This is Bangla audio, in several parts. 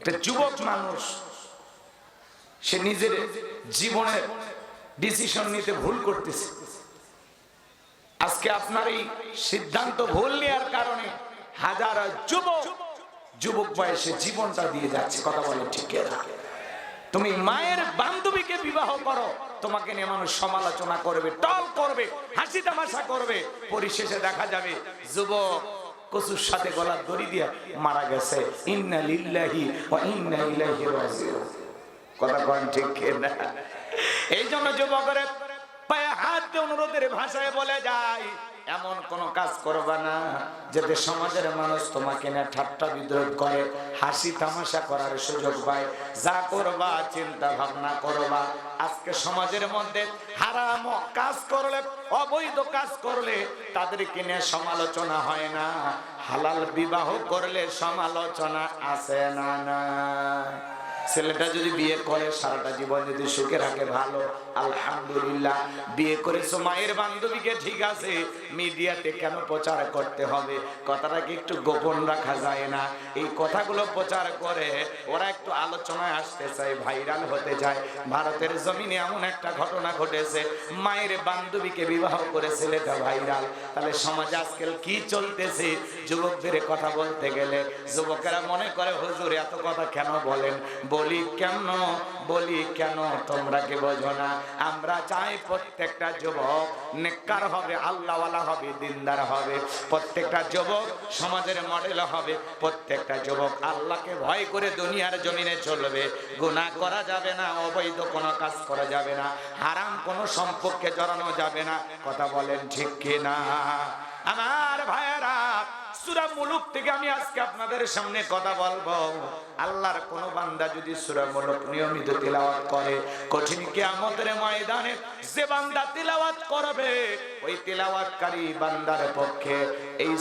একটা যুবক মানুষ, সে নিজের জীবনের ডিসিশন নিতে ভুল করতেছে। আজকে আপনার এই সিদ্ধান্ত ভুল নেওয়ার কারণে হাজার যুবক যুবক বয়সে জীবনটা দিয়ে যাচ্ছে, কথা বলে ঠিক তুমি মায়ের বান্ধবীকে বিবাহ করো, তোমাকে নিয়ে মানুষ সমালোচনা করবে, টল করবে, হাসি তামাশা করবে, পরিশেষে দেখা যাবে যুবক কচুর সাথে গলার দড়ি দিয়ে মারা গেছে। ইন্না কথা কন ঠিক না এই জন্য যুবকের পায়ে দিয়ে অনুরোধের ভাষায় বলে যায় এমন কোন কাজ করবা না যাতে সমাজের মানুষ তোমাকে না ঠাট্টা বিদ্রোহ করে, হাসি তামাশা করার সুযোগ পায়। যা করবা, চিন্তা ভাবনা করবা। আজকে সমাজের মধ্যে হারাম কাজ করলে, অবৈধ কাজ করলে তাদেরকে নিয়ে সমালোচনা হয় না। হালাল বিবাহ করলে সমালোচনা আছে না না। ছেলেটা যদি বিয়ে করে, সারাটা জীবন যদি সুখে রাখে, ভালো। আলহামদুলিল্লাহ, বিয়ে করেছ মায়ের বান্ধবীকে ঠিক আছে, মিডিয়াতে কেন প্রচার করতে হবে? কথাটা কি একটু গোপন রাখা যায় না? এই কথাগুলো প্রচার করে ওরা একটু আলোচনায় আসতে চায়, ভাইরাল হতে চায়। ভারতের জমিনে এমন একটা ঘটনা ঘটেছে, মায়ের বান্ধবীকে বিবাহ করে ছেলেটা ভাইরাল। তাহলে সমাজে আজকাল কি চলতেছে? যুবকদের কথা বলতে গেলে, যুবকেরা মনে করে, হুজুর, এত কথা কেন বলেন? বলি, কেন? বলি, কেন? তোমরা কি বোঝো না? আমরা চাই প্রত্যেকটা যুবক নেককার হবে, আল্লাহওয়ালা হবে, দিনদার হবে। প্রত্যেকটা যুবক সমাজের মডেল হবে। প্রত্যেকটা যুবক আল্লাহকে ভয় করে দুনিয়ার জমিনে চলবে। গুনাহ করা যাবে না, অবৈধ কোনো কাজ করা যাবে না, হারাম কোনো সম্পর্কে জড়ানো যাবে না। কথা বলেন ঠিক কি না আমার ভাইয়েরা নিয়মিত পক্ষে এই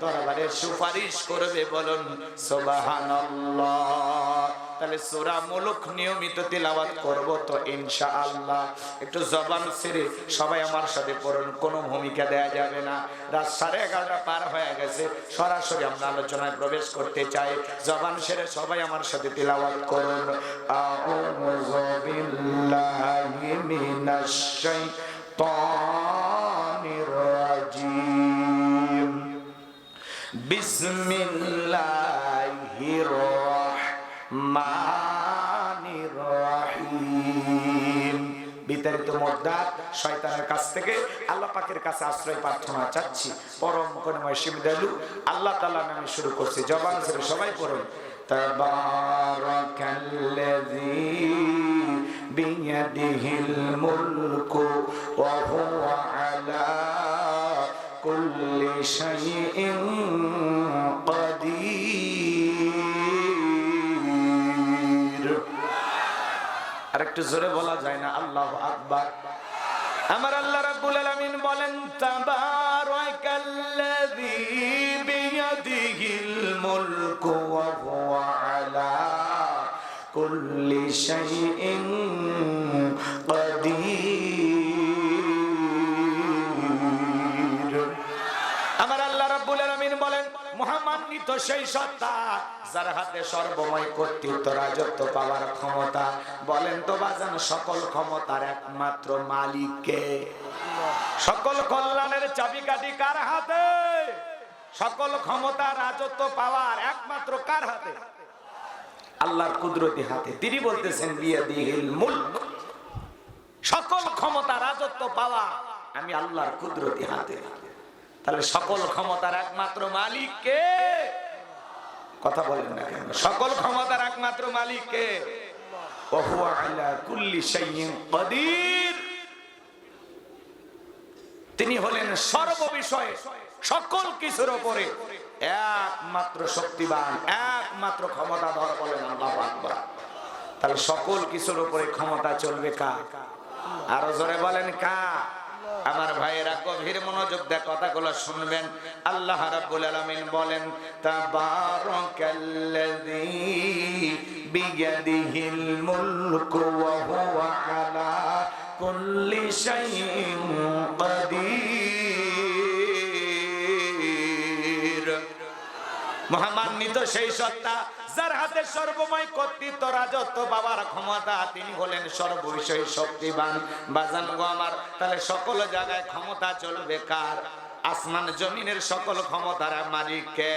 দরবারে সুপারিশ করবে বলুন তাহলে মুলুক নিয়মিত করব তো ইনশাআল্লাহ। একটু জবান ছেড়ে সবাই আমার সাথে পড়ুন, কোনো ভূমিকা দেয়া যাবে না। রাত সাড়ে এগারোটা পার হয়ে গেছে। সরাসরি আমরা আলোচনায় প্রবেশ করতে চাই। জবান সেরে সবাই আমার সাথে তিলাওয়াত করুন। বিসমিল্লাহির মোদ্দাত শয়তানের কাছ থেকে আল্লাহ পাকের কাছে আশ্রয় প্রার্থনা চাচ্ছি। পরম করুণাময় শিবদালু, আল্লাহ তাআলা নামে শুরু করছি। জবান ছেড়ে সবাই পড়ুন। তাবারাকাল্লাযী বিয়াদিহিল মুলকু ওয়া হুয়া আলা কুল্লি শাইইন আরেকটু জোরে বলা যায় না, আল্লাহ আকবার। আমার আল্লাহ রাব্বুল আলামিন বলেন, তাবারাকাল্লাযী বিয়াদিহিল মুলকু ওয়া হুয়া আলা কুল্লি শাইইন মহামান্বিত সেই সত্তা যার হাতে সর্বময় কর্তৃত্ব রাজত্ব পাওয়ার ক্ষমতা। বলেন তো বাজান, সকল ক্ষমতার একমাত্র মালিককে সকল কল্যাণের চাবিকাঠি কার হাতে? সকল ক্ষমতা রাজত্ব পাওয়ার একমাত্র কার হাতে? আল্লাহর কুদরতি হাতে। তিনি বলতেছেন সকল ক্ষমতা রাজত্ব পাওয়া আমি আল্লাহর কুদরতি হাতে। তাহলে সকল ক্ষমতার একমাত্র মালিক কে? কথা বলেন না কেন? সকল ক্ষমতার একমাত্র মালিক কে? তিনি হলেন সর্ব বিষয়ে সকল কিছুর উপরে একমাত্র শক্তিবান, একমাত্র ক্ষমতাধর বলেন আল্লাহু আকবার। তাহলে সকল কিছুর উপরে ক্ষমতা চলবে কা আরও জোরে বলেন কা আমার ভাইয়েরা গভীর মনোযোগ দিয়ে কথাগুলো শুনবেন। আল্লাহ রাব্বুল আলামিন বলেন, তাবারাকাল্লাযী বিয়াদিহিল মুলকু ওয়া হুয়া আলা কুল্লি শাইইন কাদির। মহামান্বিত সেই সত্তা যার হাতে সর্বময় কর্তৃত্ব, রাজত্ব, বাবার ক্ষমতা, তিনি হলেন সর্ববিষয়ে শক্তিবান। বাজান গো আমার, তাহলে সকল জায়গায় ক্ষমতা চলবে কার? আসমান জমিনের সকল ক্ষমতার মালিককে।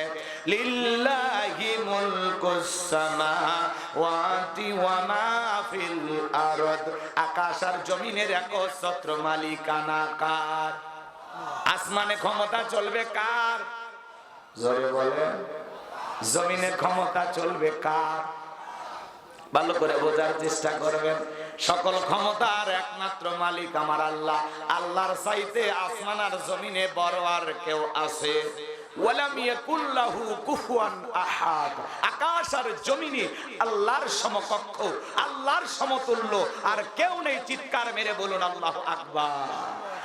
লিল্লাহি মুলকুস সামাওয়াতি ওয়া মা ফিল আরদ। আকাশ আর জমিনের একচ্ছত্র মালিকানা কার? আসমানে ক্ষমতা চলবে কার? জোরে বলেন। জমিনের ক্ষমতা চলবে কার? ভালো করে বোঝার চেষ্টা করবেন। সকল ক্ষমতার একমাত্র মালিক আমার আল্লাহ। আল্লাহর চাইতে আসমান আর জমিনে বড় আর কেউ আছে।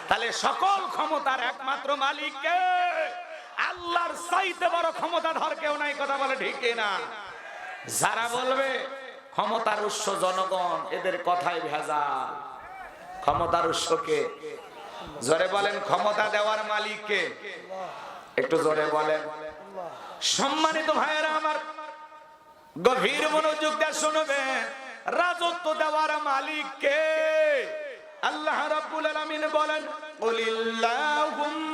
তাহলে সকল ক্ষমতার একমাত্র মালিক কে? আল্লাহর চাইতে বড় ক্ষমতাধর কেউ নাই, কথা বলে ঠিক না যারা বলবে, ক্ষমতার উৎস জনগণ, এদের কথাই ভেজাল। ক্ষমতার উৎসকে জোরে বলেন, ক্ষমতা দেওয়ার মালিককে একটু জোরে বলেন। সম্মানিত ভাইয়েরা আমার, গভীর মনোযোগ দিয়ে শুনবেন রাজত্ব দেওয়ার মালিককে আল্লাহ রাব্বুল আলামিন বলেন কুলিল্লাহুম্মা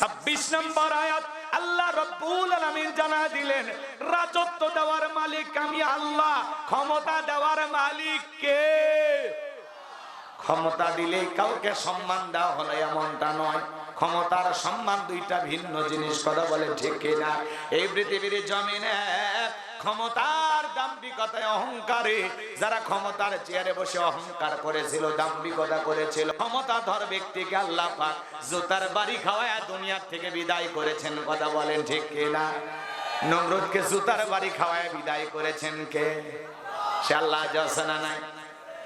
26 নম্বর আয়াত, আল্লাহ রব্বুল আলামিন জানা দিলেন, রাজত্ব দেওয়ার মালিক আমি আল্লাহ, ক্ষমতা দেওয়ার মালিক কে? ক্ষমতা দিলে কাউকে সম্মান দেওয়া হলে এমনটা নয়। ক্ষমতার সম্মান দুইটা ভিন্ন জিনিস, কথা বলে ঠিক কিনা? এই পৃথিবীর জমিনে ক্ষমতার দাম্ভিকতায় অহংকারে, যারা ক্ষমতার চেয়ারে বসে অহংকার করেছিল, দাম্ভিকতা করেছিল। ক্ষমতাধর ব্যক্তিকে আল্লাহ পাক জুতার বাড়ি খাওয়ায় দুনিয়ার থেকে বিদায় করেছেন। কথা বলেন ঠিক কিনা? নমরুদকে জুতার বাড়ি খাওয়ায় বিদায় করেছেন কে? সে আল্লাহ জসনা নাই?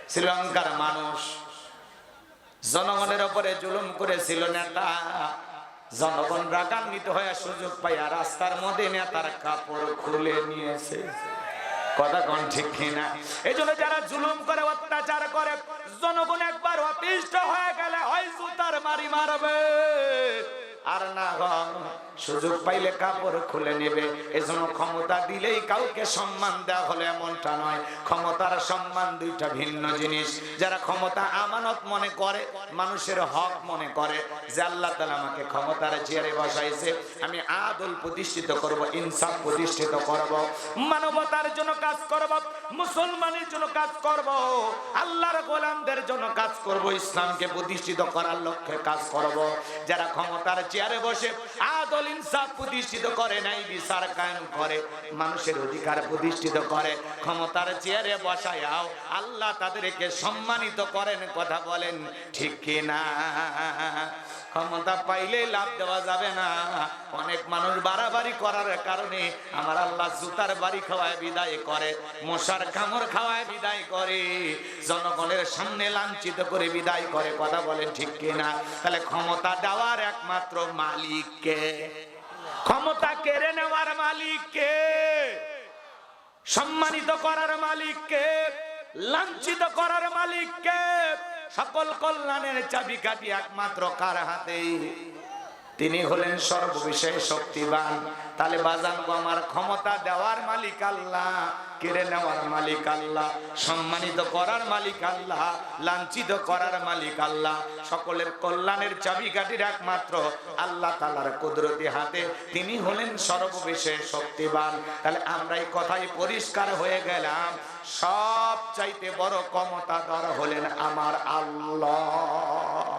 শ্রীলঙ্কার মানুষ। জনগণের উপরে জুলুম করেছিল নেতা। জনগণ রাগান্বিত হয়ে সুযোগ পাইয়া রাস্তার মধ্যে নেতার কাপড় খুলে নিয়েছে। এই জন্য যারা জুলুম করে, অত্যাচার করে, জনগণ একবার অতিষ্ঠ হয়ে গেলে হয় সুতার মারি মারবে। আর না হয় সুযোগ পাইলে কাপড় খুলে নেবে। এজন্য ক্ষমতা দিলেই কাউকে সম্মান দেওয়া হলে এমনটা নয়। ক্ষমতার সম্মান দুইটা ভিন্ন জিনিস। যারা ক্ষমতা আমানত মনে করে, মানুষের হক মনে করে, যে আল্লাহ তালা আমাকে ক্ষমতার চেয়ারে বসাইছে, আমি আদল প্রতিষ্ঠিত করব, ইনসাফ প্রতিষ্ঠিত করব, মানবতার জন্য কাজ করব, মুসলমানের জন্য কাজ করব, আল্লাহর গোলামদের জন্য কাজ করব, ইসলামকে প্রতিষ্ঠিত করার লক্ষ্যে কাজ করব। যারা ক্ষমতার চেয়ারে বসে আদল ইনসাফ প্রতিষ্ঠিত করে নাই, বিচার কায়েম করে, মানুষের অধিকার প্রতিষ্ঠিত করে, ক্ষমতার চেয়ারে বসায়াও আল্লাহ তাদেরকে সম্মানিত করেন, কথা বলেন, ঠিক কি না ক্ষমতা পাইলে লাভ দেওয়া যাবে না। অনেক মানুষ বাড়াবাড়ি করার কারণে আমার আল্লাহ জুতার বাড়ি খাওয়ায় বিদায় করে, মশার কামড় খাওয়ায় বিদায় করে, জনগণের সামনে লাঞ্ছিত করে বিদায় করে। কথা বলেন ঠিক কিনা? তাহলে ক্ষমতা দেওয়ার একমাত্র মালিককে ক্ষমতা কেড়ে নেওয়ার মালিককে সম্মানিত করার মালিককে লাঞ্ছিত করার মালিককে সকল কল্যাণের চাবি কাটি একমাত্র কার হাতে তিনি হলেন সর্ববিষয়ে শক্তিবান। তাহলে বাজান আমার ক্ষমতা দেওয়ার মালিক আল্লাহ, কেড়ে নেওয়ার মালিক আল্লাহ, সম্মানিত করার মালিক আল্লাহ, লাঞ্ছিত করার মালিক আল্লাহ, সকলের কল্যাণের চাবিকাঠির একমাত্র আল্লাহ তালার কুদরতি হাতে তিনি হলেন সর্ববিষয়ে শক্তিবান। তাহলে আমরা এই কথাই পরিষ্কার হয়ে গেলাম। সব চাইতে বড় ক্ষমতা ধর হলেন আমার আল্লাহ।